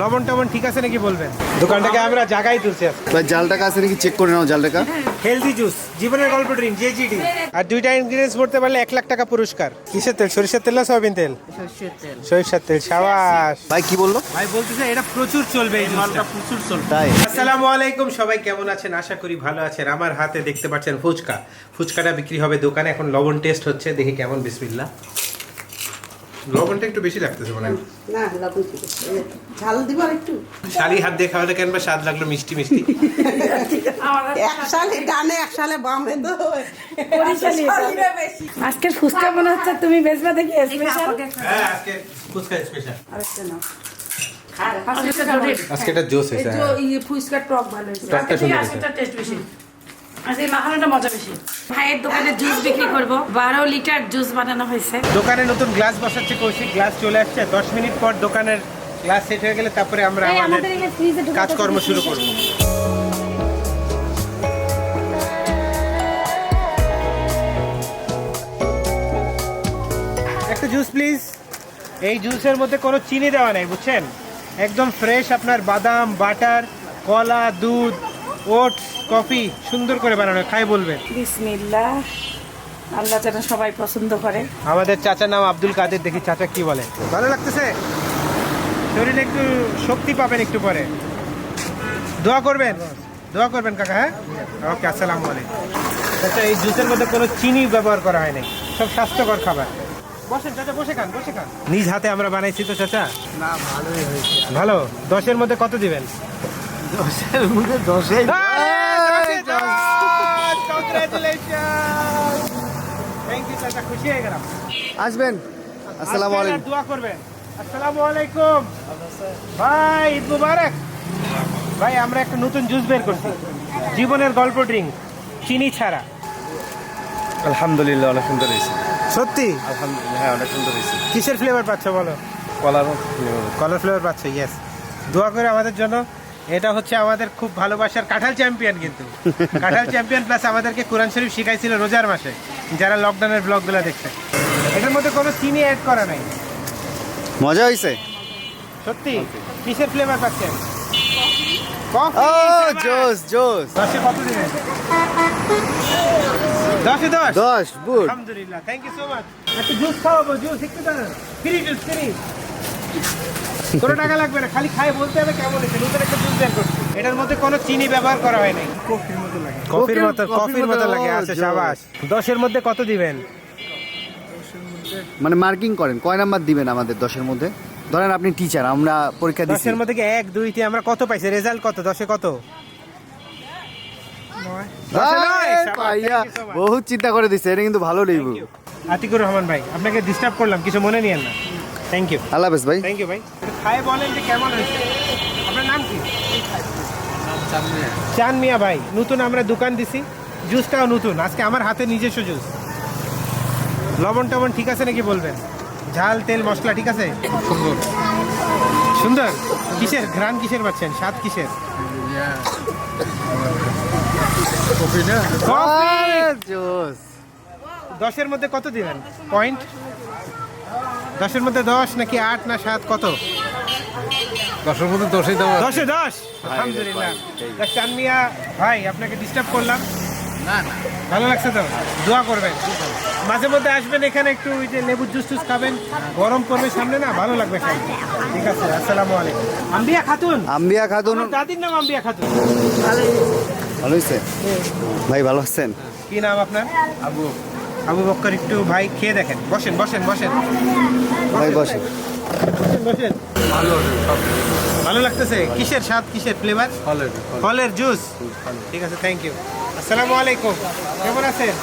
লবণ টবণ ঠিক আছে নাকি বলবেন? দোকানটাকে আমরা জায়গায় তুলছি ভাই জালটাকা আছে নাকি? চেক করে নাও জাল টাকা হেলদি জুস জীবনের গল্প ড্রিঙ্ক জেজিডি আর দুইটা ইনগ্রিডিয়েন্টস পড়তে পারলে এক লাখ টাকা পুরস্কার। কিসের তেল? সরিষার তেল না সয়াবিন তেল? সরিষার তেল। সাবাস। ভাই কি বলল? ভাই বলতেছে এটা প্রচুর চলবে এই মালটা প্রচুর চলবে। তাই? আসসালামু আলাইকুম সবাই কেমন আছেন? আশা করি ভালো আছেন। আমার হাতে দেখতে পাচ্ছেন ফুচকা। ফুচকাটা বিক্রি হবে দোকানে এখন লবণ টেস্ট হচ্ছে দেখি কেমন বিসমিল্লা লবণটা একটু বেশি লাগতেছে মনে হয়। না লবণ ঠিক আছে। ঝাল দিব আর একটু। শালি হাত দিয়ে খাওয়ালে কেন বা স্বাদ লাগল মিষ্টি মিষ্টি? এক সালে ডানে এক সালে বামে তো আজকের ফুচকা মনে হচ্ছে তুমি বেচবা দেখি স্পেশাল হ্যাঁ আজকে ফুচকা স্পেশাল আরেকটা নাও। আজকে এটা জোস হয়েছে ফুচকার টক ভালো হয়েছে। টকটা সুন্দর হয়েছে। টেস্ট বেশি। আজকে মাখানোটা মজা বেশি। ভাইয়ের দোকানে জুস বিক্রি করব। বারো লিটার জুস বানানো হয়েছে। দোকানে নতুন গ্লাস বসাচ্ছে কৌশিক। গ্লাস চলে আসছে। দশ মিনিট পর দোকানের গ্লাস সেট হয়ে গেলে তারপরে আমরা আমাদের কাজকর্ম শুরু করব। একটা জুস প্লিজ এই জুসের মধ্যে কোনো চিনি দেওয়া নেই বুঝছেন? একদম ফ্রেশ আপনার বাদাম বাটার কলা দুধ ওটস কফি সুন্দর করে বানানো খাই বলবেন। বিসমিল্লাহ। আল্লাহ যেন সবাই পছন্দ করে। আমাদের চাচার নাম আব্দুল কাদের দেখি চাচা কি বলে। ভালো লাগতেছে? শরীরে একটু শক্তি পাবেন একটু পরে। দোয়া করবেন? দোয়া করবেন কাকা হ্যাঁ? ওকে আসসালামু আলাইকুম। চাচা এই জুসের মধ্যে কোনো চিনি ব্যবহার করা হয় নাই। সব স্বাস্থ্যকর খাবার। বসেন চাচা বসে খান বসে খান। নিজ হাতে আমরা বানাইছি তো চাচা? না ভালোই হয়েছে। ভালো? দশের মধ্যে কত দিবেন? দশের মধ্যে দশে থ্যাংক ইউ চাচা খুশি গেলাম আসবেন আসসালামু আলাইকুম দোয়া করবেন আসসালামু আলাইকুম ভাই ঈদ মুবারক ভাই আমরা একটা নতুন জুস বের করছি জীবনের গল্প ড্রিঙ্ক চিনি ছাড়া আলহামদুলিল্লাহ অনেক সুন্দর হয়েছে সত্যি আলহামদুলিল্লাহ হ্যাঁ অনেক সুন্দর হয়েছে কিসের ফ্লেভার পাচ্ছ বলো? কলার কলার ফ্লেভার পাচ্ছ ইয়েস দোয়া করে আমাদের জন্য এটা হচ্ছে আমাদের খুব ভালোবাসার কাঁঠাল চ্যাম্পিয়ন কিন্তু। কাঁঠাল চ্যাম্পিয়ন প্লাস আমাদেরকে কোরআন শরীফ শিখাইছিল রোজার মাসে যারা লকডাউনের ব্লগগুলো দেখছে। এটার মধ্যে কোনো চিনি অ্যাড করা নাই। মজা হয়েছে সত্যি? কিসের ফ্লেভার পাচ্ছেন? জোস জোস দশে কত দিবেন দশে দশ দশ? বুট আলহামদুলিল্লাহ thank you so much juice খাওয়াবো জুস একটু দাঁড়ান। ফ্রি জুস ফ্রি কোনো টাকা লাগবে না খালি খাই বলতে হবে কেমন হয়েছে নতুন একটা জুস বের করছি। এটার মধ্যে কোনো চিনি ব্যবহার করা হয় নাই। কফির মতো লাগে। কফির মতো কফির মতো লাগে আচ্ছা সাবাস। দশের মধ্যে কত দিবেন? মানে মার্কিং করেন কয় নাম্বার দিবেন আমাদের দশের মধ্যে? ধরেন আপনি টিচার আমরা পরীক্ষা দিচ্ছি দশের মধ্যে কি এক দুই তিন আমরা কত পাইছি? রেজাল্ট কত? দশে কত. বহুত চিন্তা করে দিচ্ছে এটা কিন্তু ভালো লেবু আতিকুর রহমান ভাই আপনাকে ডিস্টার্ব করলাম কিছু মনে নিয়েন না। থ্যাংক ইউ আল্লাহ হাফেজ ভাই। থ্যাংক ইউ ভাই। খাই বলেন যে কেমন হয়েছে। আপনার নাম কি? চান মিয়া ভাই নতুন আমরা দোকান দিছি। জুসটাও নতুন। আজকে আমার হাতে নিজস্ব জুস। লবণ টবণ ঠিক আছে নাকি বলবেন? ঝাল তেল মশলা ঠিক আছে? সুন্দর। কিসের? ঘ্রাণ কিসের পাচ্ছেন? স্বাদ কিসের? কফি! জোস। দশের মধ্যে কত দিবেন? পয়েন্ট? দশের মধ্যে দশ নাকি আট না সাত? কত? দশের মধ্যে দশই দেওয়া দশে দশ? আলহামদুলিল্লাহ। তা চান মিয়া ভাই আপনাকে ডিস্টার্ব করলাম। না না। ভালো লাগছে তো? দোয়া করবেন। মাঝে মধ্যে আসবেন এখানে একটু ওই যে লেবুর জুস টুস খাবেন। গরম পড়বে সামনে না? ভালো লাগবে সামনে। ঠিক আছে আসসালামু আলাইকুম। আম্বিয়া খাতুন? আম্বিয়া খাতুন। দাদির নাম আম্বিয়া খাতুন। ভালো হয়েছে ভাই ভালো আছেন? কি নাম আপনার? আবু। আবু বক্কর একটু ভাই খেয়ে দেখেন। বসেন বসেন বসেন। ভাই বসে বসেন বসেন। ভালো লাগতেছে? কিসের স্বাদ কিসের ফ্লেভার ফলের জুস ঠিক আছে থ্যাংক ইউ আসসালামু আলাইকুম। কেমন আছেন?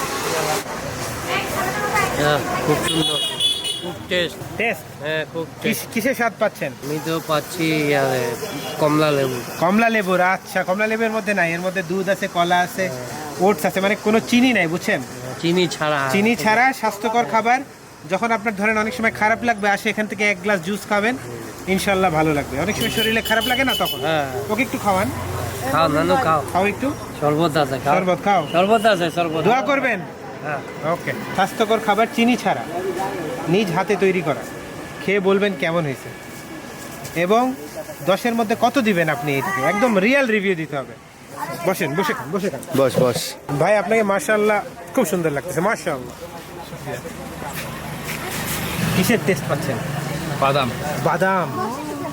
হ্যাঁ খুব সুন্দর। খুব টেস্ট টেস্ট হ্যাঁ খুব কিসের স্বাদ পাচ্ছেন? আমি তো পাচ্ছি কমলা লেবু। কমলা লেবুর আচ্ছা কমলা লেবুর মধ্যে নাই এর মধ্যে দুধ আছে কলা আছে ওটস আছে মানে কোনো চিনি নাই বুঝছেন? চিনি ছাড়া চিনি ছাড়া স্বাস্থ্যকর খাবার। যখন আপনার ধরেন অনেক সময় খারাপ লাগবে আসে এখান থেকে এক গ্লাস জুস খাবেন ইনশাল্লাহ ভালো লাগবে। অনেক সময় শরীরে খারাপ লাগে না তখন? হ্যাঁ। ওকে একটু খাওয়ান। খাও নানু খাও। খাও একটু। শরবত আছে খাও। শরবত খাও। শরবত আছে শরবত দোয়া করবেন? হ্যাঁ। ওকে। স্বাস্থ্যকর খাবার চিনি ছাড়া। নিজ হাতে তৈরি করা। খেয়ে বলবেন কেমন হয়েছে। এবং দশের মধ্যে কত দিবেন আপনি এটাকে? একদম রিয়েল রিভিউ দিতে হবে। বসেন বসে খান বসে খান। বস বস। ভাই আপনাকে মার্শাল্লাহ খুব সুন্দর লাগতেছে মার্শাল্লাহ কিসের টেস্ট পাচ্ছেন? বাদাম। বাদাম।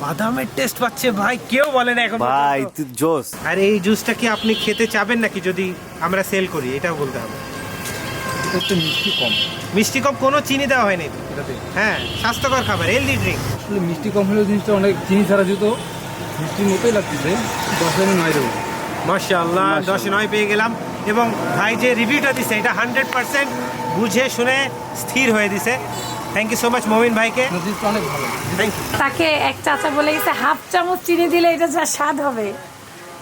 বাদামের টেস্ট পাচ্ছে ভাই কেউ বলে না এখন ভাই জোস। আর এই জুসটা কি আপনি খেতে চাবেন নাকি যদি আমরা সেল করি? এটাও বলতে হবে। একটু মিষ্টি কম। মিষ্টি কম কোনো চিনি দেওয়া হয়নি এটাতে। হ্যাঁ স্বাস্থ্যকর খাবার হেলদি ড্রিঙ্ক আসলে মিষ্টি কম হলেও জিনিসটা অনেক চিনি ছাড়া যেত মিষ্টির মতোই লাগতেছে। দশ নয় দেবো। মার্শাল্লাহ দশ নয় পেয়ে গেলাম। এবং ভাই যে রিভিউটা দিছে এটা হান্ড্রেড পার্সেন্ট বুঝে শুনে স্থির হয়ে দিছে। থ্যাংক ইউ সো মাচ মমিন ভাইকে। অনেক ভালো। থ্যাংক ইউ তাকে এক চাচা বলে গেছে হাফ চামচ চিনি দিলে এটা যা স্বাদ হবে।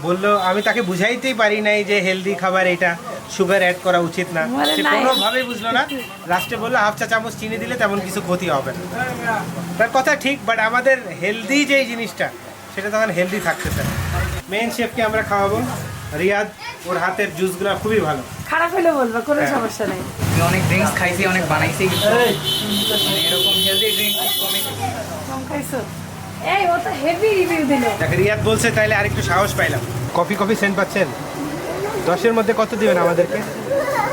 বলল আমি তাকে বুঝাইতেই পারি নাই যে হেলদি খাবার এটা সুগার অ্যাড করা উচিত না। সে কোনোভাবেই বুঝলো না। লাস্টে বলল হাফ চা চামচ চিনি দিলে তেমন কিছু ক্ষতি হবে না। তার কথা ঠিক বাট আমাদের হেলদি যেই জিনিসটা সেটা তখন হেলদি থাকতেছে মেন শেফকে আমরা খাওয়াবো? রিয়াদ ওর হাতের জুসগুলো খুবই ভালো। খারাপ হলে বলব কোনো সমস্যা নেই। আমি অনেক ড্রিঙ্কস খাইছি অনেক বানাইছি। কিন্তু মানে এরকম হেলদি ড্রিঙ্ক কমে কম খাইছো? এই ও তো হেভি রিভিউ দিল। রিয়াদ বলছে তাইলে আরেকটু সাহস পাইলাম। কফি কফি সেন্ট পাচ্ছেন? দশের মধ্যে কত দিবেন আমাদেরকে?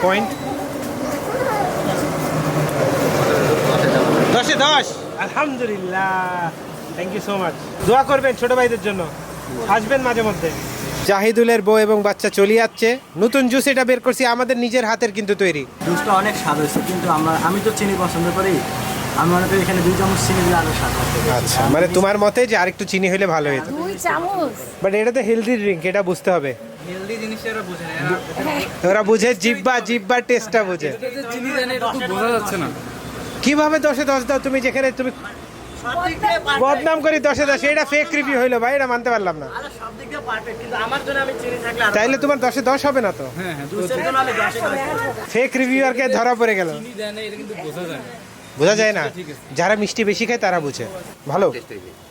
পয়েন্ট? দশে দশ। আলহামদুলিল্লাহ। থ্যাংক ইউ সো মাচ দোয়া করবেন ছোট ভাইদের জন্য। আসবেন মাঝে মধ্যে। জাহিদুলের বউ এবং বাচ্চা চলে যাচ্ছে। নতুন জুস এটা বের করছি আমাদের নিজের হাতের কিন্তু তৈরি। জুসটা অনেক স্বাদ হয়েছে কিন্তু আমরা আমি তো চিনি পছন্দ করি। আমি মনে করি এখানে দুই চামচ চিনি দিলে আরও স্বাদ হবে আচ্ছা মানে তোমার মতে যে আরেকটু চিনি হলে ভালো হতো দুই চামচ। বাট এটা তো হেলদি ড্রিঙ্ক এটা বুঝতে হবে। হেলদি জিনিসটা এরা বুঝে না। এরা ওরা বুঝে জিব্বা জিব্বার টেস্টটা বুঝে। চিনি দেন এটা তো বোঝা যাচ্ছে না। কীভাবে দশে দশ দাও তুমি যেখানে তুমি বদনাম করি দশে দশ এটা ফেক রিভিউ হইল ভাই এটা মানতে পারলাম না। সব দিক দিয়ে পারফেক্ট কিন্তু আমার জন্য আমি চিনি থাকলে আরও তাইলে তোমার দশে দশ হবে না তো। হ্যাঁ হ্যাঁ তো জুসের জন্য আমি দশে দশ দেবো। ফেক রিভিউয়ারকে ধরা পড়ে গেল। চিনি দেন এটা কিন্তু বোঝা যায় না। বোঝা যায় না। যারা মিষ্টি বেশি খায় তারা বুঝে। ভালো?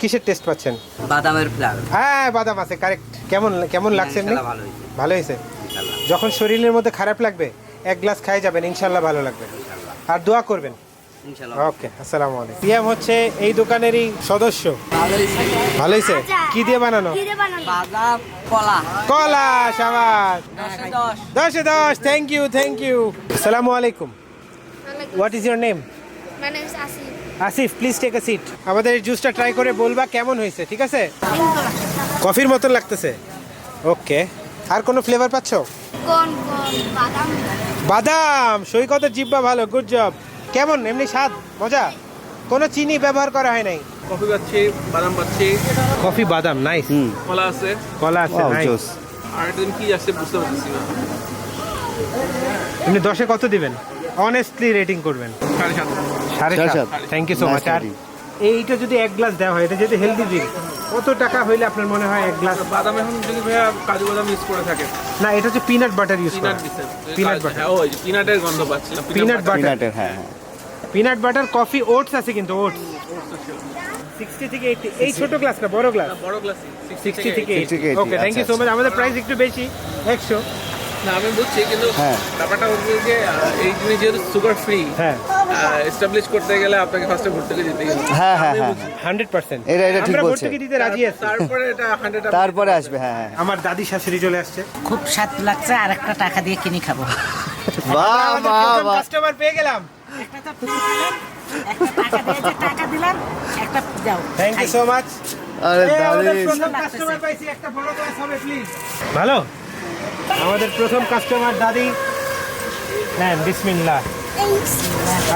কিসের টেস্ট পাচ্ছেন? বাদামের ফ্লেভার হ্যাঁ বাদাম আছে কারেক্ট কেমন কেমন লাগছে এমনি? ভালো হয়েছে যখন শরীরের মধ্যে খারাপ লাগবে এক গ্লাস খাই যাবেন ইনশাল্লাহ ভালো লাগবে। আর দোয়া করবেন। ওকে আসসালামু আলাইকুম। পিয়াম হচ্ছে এই দোকানেরই সদস্য। ভালো হয়েছে? কি দিয়ে বানানো? বাদাম কলা। কলা সাবাস দশে দশ। থ্যাংক ইউ থ্যাংক ইউ আসসালামু আলাইকুম। What is your name. Asif please take a seat আমাদের এই জুসটা ট্রাই করে বলবা কেমন হয়েছে ঠিক আছে? কফির মতন লাগতেছে। ওকে। আর কোনো ফ্লেভার পাচ্ছ. বাদাম। সৈকতের জিব্বা ভালো গুড জব কেমন? এমনি স্বাদ? মজা? কোনো চিনি ব্যবহার করা হয় নাই? কফি পাচ্ছি বাদাম পাচ্ছি। কফি বাদাম নাইস হুম। কলা আছে। কলা আছে নাইস জোস। আর একটা দিন কি আসছে বুঝতে পারছি না। এমনি দশে কত দিবেন? অনেস্টলি রেটিং করবেন। সাড়ে সাত। সাড়ে সাত। থ্যাংক ইউ সো মাচ আর এইটা যদি এক গ্লাস দেওয়া হয় এটা যদি হেলদি ড্রিঙ্ক কত টাকা হইলে আপনার মনে হয় এক গ্লাস বাদাম এখন যদি ভাইয়া কাজু বাদাম ইউজ করে থাকে। না এটা হচ্ছে পিনাট বাটার ইউজ করা। পিনাট পিনাট বাটার হ্যাঁ ওই পিনাটের গন্ধ পাচ্ছি পিনাট বাটার হ্যাঁ হ্যাঁ। পিনাট বাটার কফি ওটস আছে কিন্তু ওটস সিক্সটি থেকে এইটি এই ছোট গ্লাস না বড় গ্লাস বড় গ্লাস সিক্সটি থেকে 60 থেকে 80, ওকে থ্যাংক ইউ আচ্ছা, সো মাচ আমাদের প্রাইস একটু বেশি একশো। না আমি বুঝছি কিন্তু হ্যাঁ। ব্যাপারটা হচ্ছে যে এই জিনিস যেহেতু সুগার ফ্রি হ্যাঁ। এস্টাবলিশ করতে গেলে আপনাকে ফার্স্টে ভর্তুকি দিতে হবে। হ্যাঁ হ্যাঁ হ্যাঁ। হান্ড্রেড পার্সেন্ট এটা- এটা ঠিক আমরা বলছে। ভর্তুকি দিতে রাজি আছি। তারপরে এটা তারপরে আসবে হ্যাঁ হ্যাঁ। আমার দাদি শাশুড়ি চলে আসছে। খুব স্বাদ লাগছে আর একটা টাকা দিয়ে কিনে খাব। বাহ বাহ বাহ। কাস্টমার পেয়ে গেলাম। একটা টাকা দিয়ে যে টাকা দিলাম একটা দাও থ্যাংক ইউ সো মাচ আরে কাস্টমার পাইছি একটা বড় গ্লাস হবে প্লিজ ভালো? আমাদের প্রথম কাস্টমার দাদি। হ্যাঁ বিসমিল্লাহ।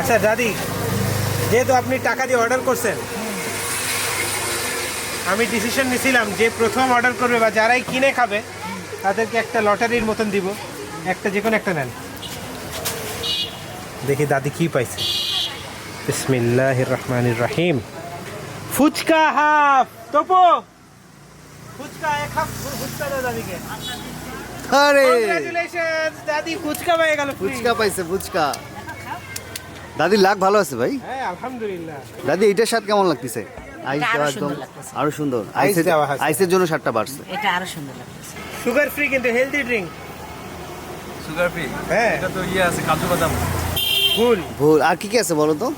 আচ্ছা দাদি যেহেতু আপনি টাকা দিয়ে অর্ডার করছেন আমি ডিসিশন নিয়েছিলাম যে প্রথম অর্ডার করবে বা যারাই কিনে খাবে তাদেরকে একটা লটারির মতন দিব। একটা যে কোনো একটা নেন। দেখি দাদি কি পাইছে। বিসমিল্লাহ রহমান রাহিম ফুচকা হাফ। তোপো ফুচকা এক হাফ ফুচকা দাও দাদিকে। আরে। কংগ্রাচুলেশনস দাদি ফুচকা পেয়ে গেল ফুচকা পাইছে ফুচকা। দাদির লাগ ভালো আছে ভাই? হ্যাঁ আলহামদুলিল্লাহ। দাদি এটার স্বাদ কেমন লাগতেছে? আইস দেওয়া একদম সুন্দর আরও সুন্দর। আইস আইসের আইসের জন্য স্বাদটা বাড়ছে। এটা আরও সুন্দর লাগছে সুগার ফ্রি কিন্তু হেলদি ড্রিঙ্ক সুগার ফ্রি হ্যাঁ। এটা তো ইয়ে আছে কাজু বাদাম। ভুল। ভুল। আর কি কি আছে বলো তো?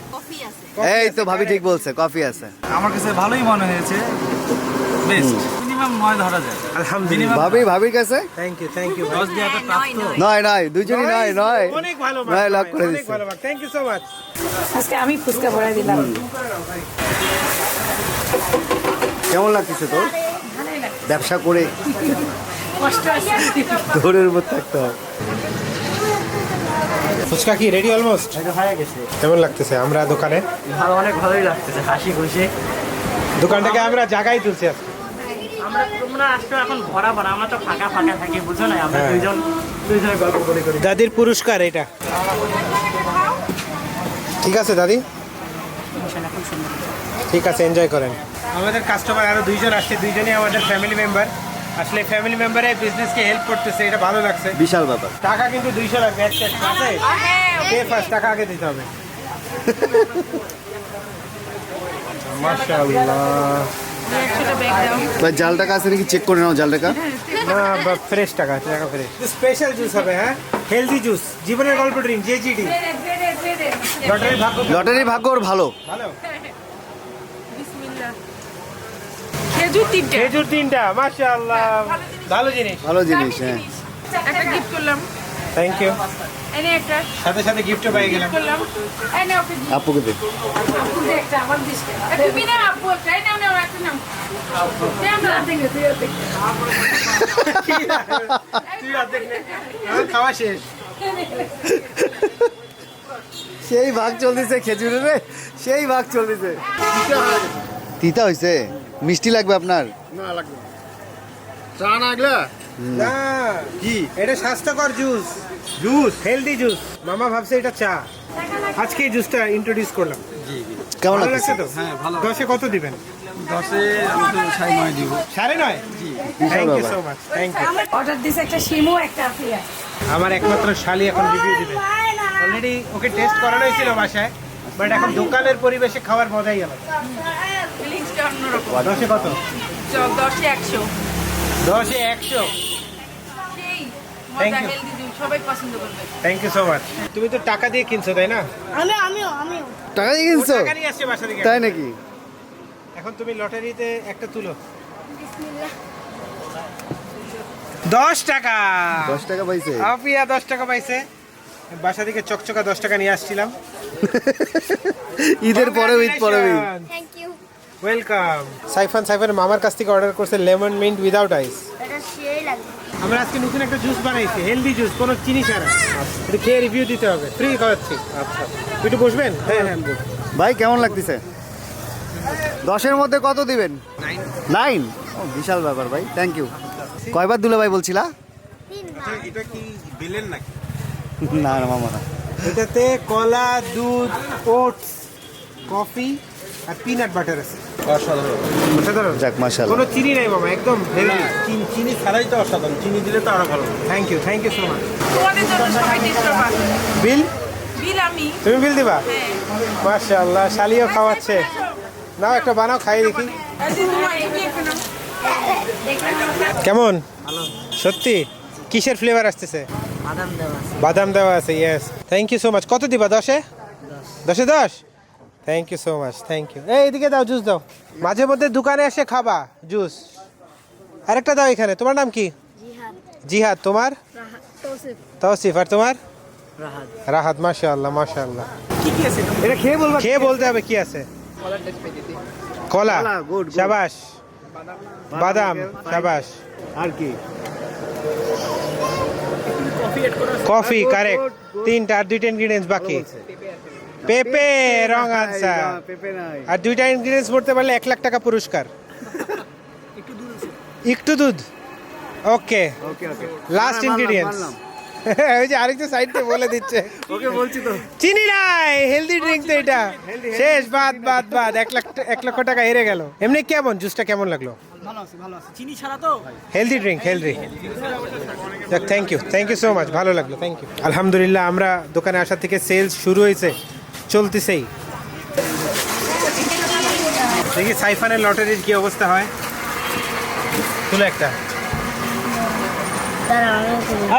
এই তো ভাবি ঠিক বলছে কফি আছে। আমার কাছে ভালোই মনে হয়েছে। বেস্ট মিনিমাম নয় ধরা যায় আলহামদুলিল্লাহ। ভাবি ভাবির কাছে? থ্যাংক ইউ থ্যাংক ইউ দশ দিয়ে একটা প্রাপ্ত নয় নয় দুজনই নয় নয় অনেক ভালো নয় লাখ করে দিচ্ছে থ্যাংক ইউ সো মাচ আজকে আমি ফুচকা ভরাই দিলাম। কেমন লাগতেছে তোর? ব্যবসা করে কষ্ট আছে। দৌড়ের উপর থাকতে হয় ফুচকা কি রেডি অলমোস্ট হয়ে গেছে। কেমন লাগতেছে আমরা দোকানে? ভালো অনেক ভালোই লাগতেছে হাসি খুশি। দোকানটাকে আমরা জায়গায় তুলছি আজকে। আমরা তোমরা আসছো এখন ভরা ভরা আমরা তো ফাঁকা ফাঁকা থাকি বুঝো না আমরা হ্যাঁ। দুইজন দুইজনে গল্প করে করি। দাদির পুরস্কার এটা। ঠিক আছে দাদি? ঠিক আছে এনজয় করেন। আমাদের কাস্টমার আরও দুইজন আসছে দুইজনই আমাদের ফ্যামিলি মেম্বার আসলে ফ্যামিলি মেম্বারে বিজনেসকে হেল্প করতেছে এটা ভালো লাগছে। বিশাল ব্যাপার। টাকা কিন্তু দুইশো লাগবে এক check আছে? কে ফার্স্ট টাকা আগে দিতে হবে? মাশাআল্লাহ। ভাই জাল টাকা আছে নাকি? চেক করে নাও জাল টাকা। না বা ফ্রেশ টাকা টাকা ফ্রেশ স্পেশাল জুস হবে হ্যাঁ? হেলদি জুস জীবনের গল্প ড্রিঙ্ক জেজিডি লটারি ভাগ্য লটারি ভাগ্য ওর ভালো। ভালো? খেজুর তিনটে। খেজুর তিনটা মাশাআল্লাহ। ভালো জিনিস। ভালো জিনিস। হ্যাঁ। একটা গিফট করলাম। থ্যাংক ইউ এনে একটা। সাথে সাথে গিফটও পেয়ে গেলাম। করলাম। এনে ওকে আপুকে দে। একটা আমার তুমি না আপু নাও একটা নাও। দে আমরা দেখে তুই দেখে তুই অর্ধেক আমার খাওয়া শেষ। সেই ভাগ চলতেছে খেজুরের রে সেই ভাগ চলতেছে। তিতা হয়েছে মিষ্টি লাগবে আপনার? না না। কি? এটা স্বাস্থ্যকর জুস জুস হেলদি জুস মামা ভাবছে এটা চা। আজকে এই জুসটা ইন্ট্রোডিউস করলাম। কেমন ভালো লাগছে? লাগছে তো? হ্যাঁ ভালো দশে কত দিবেন? দশে সাড়ে নয় দিব। সাড়ে নয়? Thank you so much thank you order দিছে একটা শিমু একটা আফিয়া। আমার একমাত্র শালি এখন রিভিউ দিবে। অলরেডি ওকে টেস্ট করানো হয়েছিল বাসায়। বাট এখন দোকানের পরিবেশে খাওয়ার মজাই আলাদা। ফিলিংসটা অন্যরকম। দশে কত? চল দশে একশো। দশে একশো। থ্যাংক ইউ সো মাচ তুমি তো টাকা দিয়ে কিনছো তাই না? আমি আমিও আমিও। টাকা দিয়ে কিনছো? টাকা নিয়ে আসছে বাসা থেকে। তাই নাকি? এখন তুমি লটারিতে একটা তুলো। দশ টাকা। দশ টাকা পাইছে। আপিয়া দশ টাকা পাইছে। বাসা থেকে চকচকা দশ টাকা নিয়ে আসছিলাম। ঈদের পরে ঈদ পরে Eid thank you welcome Saifan Saifan মামার কাছ থেকে অর্ডার করছে লেমন মিন্ট উইদাউট আইস এটা সেই লাগবে আমরা আজকে নতুন একটা জুস বানাইছি হেলদি জুস কোনো চিনি ছাড়া। এটা খেয়ে রিভিউ দিতে হবে ফ্রি খাওয়াচ্ছি। আচ্ছা। একটু বসবেন? হ্যাঁ হ্যাঁ ভাই কেমন লাগতেছে? দশের মধ্যে কত দিবেন? নাইন ও বিশাল ব্যাপার ভাই থ্যাংক ইউ কয়বার দুলে ভাই বলছিলা এটা কি বিলেন নাকি? না না মামা না। এটাতে কলা দুধ ওটস কফি আর পিনাট বাটার আছে। অসাধারণ। অসাধারণ? যাক মাশাল কোনো চিনি নাই মামা একদম চিনি চিনি ছাড়াই তো অসাধারণ। চিনি দিলে তো আরও ভালো। Thank you thank you so much তোমাদের জন্য সবাই বিল বিল আমি। তুমি বিল দিবা? মাশাআল্লাহ শালিও খাওয়াচ্ছে। নাও একটা বানাও খাই দেখি। আচ্ছা। কেমন? সত্যি? কিসের ফ্লেভার আসতেছে? বাদাম দেওয়া আছে। Yes thank you so much কত দিবা দশে? দশে। দশ thank you so much thank you এই এদিকে দাও জুস দাও। মাঝে মধ্যে দোকানে এসে খাবা জুস আরেকটা দাও এখানে। তোমার নাম কি? জিহাদ। জিহাদ। তোমার? তৌসিফ। তৌসিফ। আর তোমার? রাহাত। রাহাত মাশাআল্লাহ আছে? এটা খেয়ে বলবা। খেয়ে বলতে হবে কি আছে? কলা. শাবাশ বাদাম শাবাশ আর কি? কফি কারেক্ট তিনটা আর দুইটা ইনগ্রিডিয়েন্টস বাকি। পেপে রং আনসার। পেপে নাই। আর দুইটা ইনগ্রিডিয়েন্টস পড়তে পারলে এক লাখ টাকা পুরস্কার। একটু দুধ ওকে ওকে ওকে লাস্ট ইনগ্রিডিয়েন্টস ওই যে আরেকটা সাইড থেকে বলে দিচ্ছে। ওকে বলছি তো। চিনি নাই। হেলদি ড্রিঙ্ক তো এটা। শেষ বাদ বাদ বাদ। এক লাখ এক লক্ষ টাকা হেরে গেল। এমনি কেমন? জুসটা কেমন লাগল? ভালো আছে ভালো আছে। চিনি ছাড়া তো? Healthy drink healthy thank you thank you so much ভালো লাগল থ্যাংক ইউ আলহামদুলিল্লাহ আমরা দোকানে আসা থেকে সেলস শুরু হয়েছে চলতেছেই। দেখি সাইফানের লটারির কি অবস্থা হয়। তুলো একটা।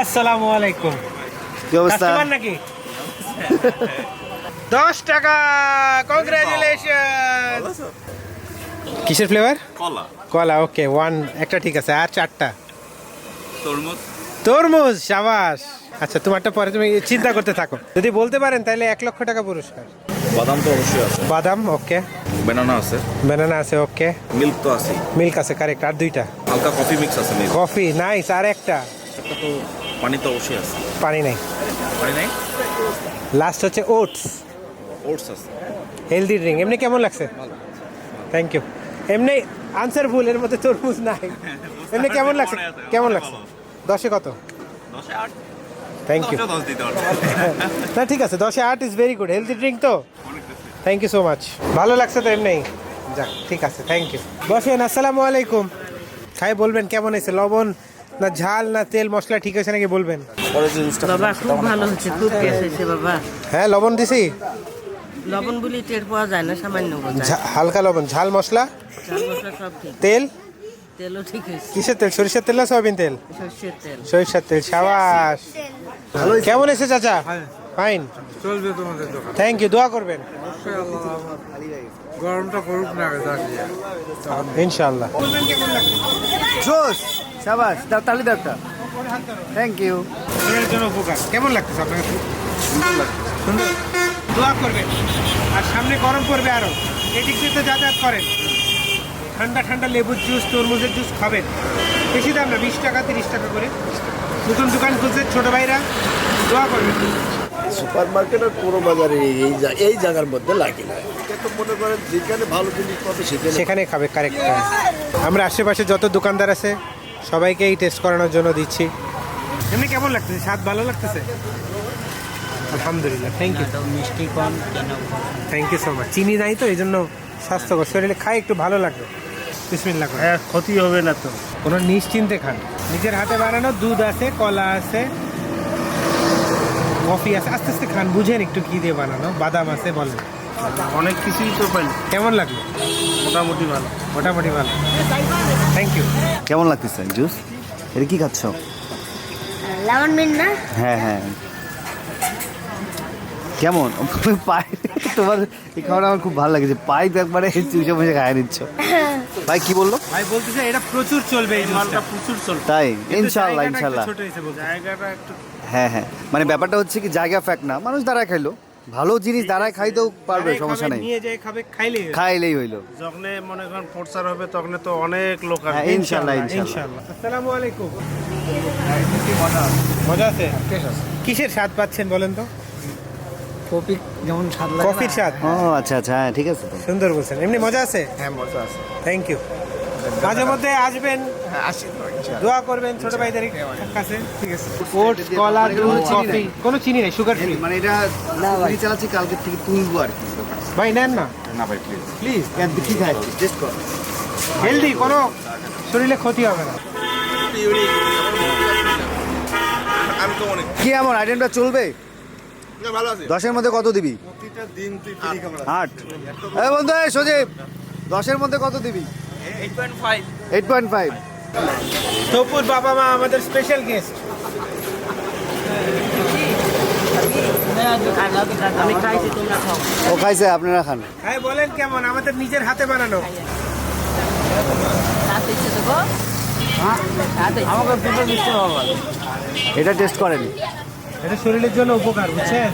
আসসালামু আলাইকুম। কি অবস্থা? নাকি? দশ টাকা কংগ্রাচুলেশন কিসের ফ্লেভার কলা। কলা ওকে ওয়ান একটা ঠিক আছে আর চারটা? তরমুজ। তরমুজ সাবাস। আচ্ছা তোমারটা পরে তুমি চিন্তা করতে থাকো। যদি বলতে পারেন তাহলে এক লক্ষ টাকা পুরস্কার। বাদাম তো অবশ্যই আছে। বাদাম ওকে ব্যানানা আছে। ব্যানানা আছে ওকে মিল্ক তো আছে মিল্ক আছে কারেক্ট আর দুইটা? হালকা কফি মিক্স আছে কফি নাইস আর একটা? তো পানি তো অবশ্যই আছে। পানি নাই। পানি নাই? লাস্ট হচ্ছে ওটস ওটস আছে। হেলদি ড্রিঙ্ক এমনি কেমন লাগছে? থ্যাংক ইউ এমনি আনসার ভুল এর মধ্যে তরমুজ নাই। এমনি কেমন লাগছে? কেমন লাগছে? দশে কত? দশে আট। থ্যাংক ইউ না ঠিক আছে দশে আট is very good healthy drink তো? থ্যাংক ইউ সো মাচ ভালো লাগছে তো এমনি? যাক ঠিক আছে থ্যাংক ইউ বসেন আসসালামু আলাইকুম। খাই বলবেন কেমন হয়েছে? লবণ না ঝাল না তেল মশলা ঠিক আছে নাকি বলবেন? বাবা খুব ভালো হচ্ছে খুব বাবা। হ্যাঁ লবণ দিছি? লবণ বলি টের পাওয়া যায় না সামান্য হালকা লবণ ঝাল মশলা তেল? তেলও ঠিক হয়েছে কিসের তেল? সরিষার তেল না সয়াবিন তেল? সর্ষের তেল। সরিষার তেল সাবাস। কেমন এসে চাচা? ফাইন চলবে তোমাদের দোকান। থ্যাংক ইউ দোয়া করবেন। গরমটা করুক না ইনশাআল্লাহ। জোস সাবাস দাও তালি দাও একটা। থ্যাংক ইউ শরীরের জন্য উপকার। কেমন লাগতেছে সুন্দর? দোয়া করবেন। আর সামনে গরম পড়বে আরও এদিক দিয়ে তো যাতায়াত করেন। ঠান্ডা ঠান্ডা লেবুর জুস তরমুজের জুস খাবেন। বেশি দাম না বিশ টাকা তিরিশ টাকা করে। নতুন দোকান খুলছে ছোটো ভাইরা দোয়া করবেন। সুপার মার্কেট আর পুরো বাজারে এই এই জায়গার মধ্যে লাগে না। এটা তো মনে করেন যেখানে ভালো জিনিস পাবে সেখানে সেখানে খাবে কারেক্ট আমরা আশেপাশে যত দোকানদার আছে সবাইকে এই টেস্ট করানোর জন্য দিচ্ছি। এমনি কেমন লাগতেছে? স্বাদ ভালো লাগতেছে? আলহামদুলিল্লাহ থ্যাংক ইউ মিষ্টি কম কেন থ্যাংক ইউ সো মাচ চিনি নাই তো এই জন্য স্বাস্থ্যকর। শরীরে খাই একটু ভালো লাগবে। বিসমিল্লাহ করে। হ্যাঁ ক্ষতি হবে না তো। কোনো নিশ্চিন্তে খান। নিজের হাতে বানানো দুধ আছে কলা আছে কফি আছে আস্তে আস্তে খান। বুঝেন একটু কি দিয়ে বানানো বাদাম আছে বলেন। অনেক কিছুই তো পাই। কেমন লাগল? মোটামুটি ভালো। মোটামুটি ভালো। থ্যাংক ইউ কেমন লাগতেছে জুস? এটা কি খাচ্ছ? লেমন মিন না? হ্যাঁ হ্যাঁ। কেমন? তোমার এই খাবার আমার খুব ভালো লাগছে পাইপ একবারে চুষে মুষে খায় নিচ্ছ। ভাই কি বলল? ভাই বলতেছে এটা প্রচুর চলবে এই মালটা প্রচুর চলবে। তাই? হয়েছে বলতে জায়গাটা একটু হ্যাঁ হ্যাঁ। মানে ব্যাপারটা হচ্ছে কি জায়গা ফ্যাক্ট না। মানুষ দাঁড়ায় খাইলো। ভালো জিনিস দাঁড়ায় খাইতেও পারবে সমস্যা নাই। নিয়ে যায় খাবে খাইলেই। খাইলেই হইল। যখন মনে করেন প্রচার হবে তখন তো অনেক লোক হ্যাঁ আসবে। ইনশাল্লাহ ইনশাল্লাহ ইনশাআল্লাহ। আসসালামু আলাইকুম। মজা? আছে। কিসের স্বাদ পাচ্ছেন বলেন তো? কপি যেমন স্বাদ কফির স্বাদ। ও আচ্ছা আচ্ছা হ্যাঁ ঠিক আছে তো সুন্দর বলছেন। এমনি মজা আছে? হ্যাঁ মজা আছে। থ্যাংক ইউ মাঝে মধ্যে আসবেন। আসি দোয়া করবেন ছোট ভাইদের কাছে। ঠিক আছে। ওটস কলা দুধ কফি। কোনো চিনি নেই সুগার ফ্রি মানে এটা গাড়ি চালাচ্ছি কালকে থেকে তুলবো আর কি। ভাই নেন না। না ভাই প্লিজ প্লিজ কি খাচ্ছি টেস্ট কর। হেলদি কোনো শরীরে ক্ষতি হবে না। কি এমন আইটেমটা চলবে? দশের মধ্যে কত দিবি? আট। এই বন্ধু এই সজীব দশের মধ্যে কত দিবি? এইট পয়েন্ট ফাইভ তপুর বাবা মা আমাদের স্পেশাল গেস্ট আমি খাইছি তোমরা ও খাইছে আপনারা খান। হ্যাঁ বলেন কেমন আমাদের নিজের হাতে বানানো। আমাকে দুটো মিষ্টি হবে এটা টেস্ট করেন। এটা শরীরের জন্য উপকার বুঝছেন?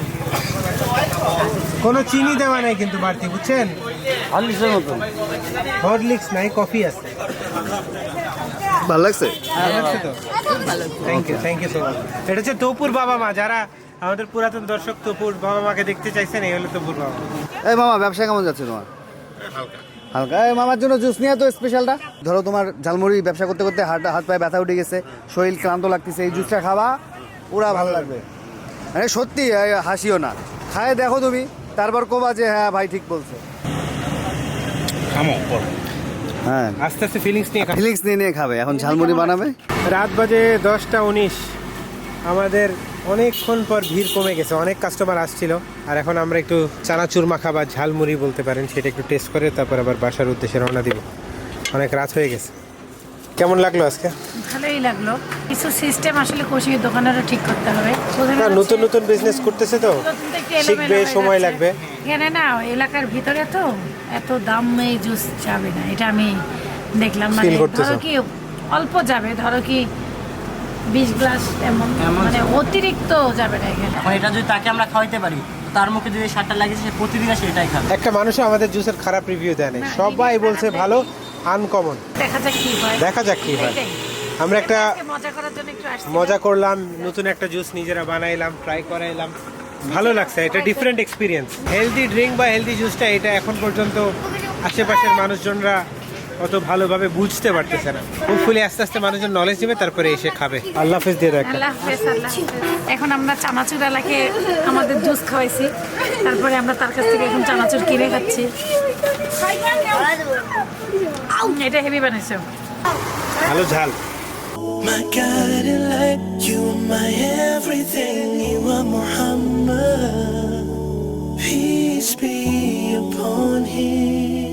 কোনো চিনি দেওয়া নাই কিন্তু বাড়তি বুঝছেন? হরলিক্সের মতন হরলিক্স নাই কফি আছে। ভালো লাগছে? Thank you thank you so much এটা হচ্ছে তপুর বাবা মা যারা আমাদের পুরাতন দর্শক তপুর বাবা মাকে দেখতে চাইছেন এই হলো তপুর বাবা মা। এই মামা ব্যবসা কেমন যাচ্ছে তোমার? হালকা। এই মামার জন্য জুস নিয়ে তো স্পেশালটা ধরো তোমার ঝালমুড়ি ব্যবসা করতে করতে হাত হাত পায়ে ব্যথা উঠে গেছে শরীর ক্লান্ত লাগতেছে এই জুসটা খাওয়া পুরা ভালো লাগবে। মানে সত্যি হাসিও না। খায় দেখো তুমি তারপর কোবা যে হ্যাঁ ভাই ঠিক বলছে। হ্যাঁ। আস্তে আস্তে ফিলিংস নিয়ে। ফিলিংস নিয়ে নিয়ে খাবে এখন ঝালমুড়ি বানাবে? রাত বাজে দশটা উনিশ। আমাদের অনেকক্ষণ পর ভিড় কমে গেছে অনেক কাস্টমার আসছিল। আর এখন আমরা একটু চানাচুর মাখা বা ঝালমুড়ি বলতে পারেন সেটা একটু টেস্ট করে তারপর আবার বাসার উদ্দেশ্যে রওনা দিব। অনেক রাত হয়ে গেছে। কেমন লাগল আজকে? ভালোই লাগল। কিছু সিস্টেম আসলে কষিয়ে দোকানেরও ঠিক করতে হবে। না নতুন নতুন বিজনেস করতেছে তো? শিখবে সময় লাগবে। এখানে না এলাকার ভিতরে তো এত দামে জুস যাবে না। এটা আমি দেখলাম। মানে ধরো কি অল্প যাবে। ধরো কি বিশ গ্লাস এমন মানে অতিরিক্ত যাবে না এখানে। এখন এটা যদি তাকে আমরা খাওয়াইতে পারি তার মুখে যদি সারটা লাগিয়েছে সে প্রতিদিন সে এটাই খাবে। একটা মানুষও আমাদের জুসের খারাপ রিভিউ দেয় নাই। সবাই বলছে ভালো আনকমন। দেখা যাক কি হয়। দেখা যাক কি হয়। আমরা একটা মজা করার জন্য একটু মজা করলাম নতুন একটা জুস নিজেরা বানাইলাম ট্রাই করাইলাম। ভালো লাগছে এটা ডিফারেন্ট এক্সপিরিয়েন্স হেলদি ড্রিঙ্ক বা হেলদি জুসটা এটা এখন পর্যন্ত আশেপাশের মানুষজনরা অত ভালোভাবে বুঝতে পারতেছে না। হোপফুলি আস্তে আস্তে মানুষজন নলেজ নেবে তারপরে এসে খাবে। আল্লাহ হাফেজ দিয়ে আল্লাহ হাফেজ। এখন আমরা চানাচুর এলাকে আমাদের জুস খাওয়াইছি। তারপরে আমরা তার কাছ থেকে এখন চানাচুর কিনে খাচ্ছি। এটা হেভি বানাইছো ভালো ঝাল My guiding light, you are my everything, you are Muhammad. Peace be upon him.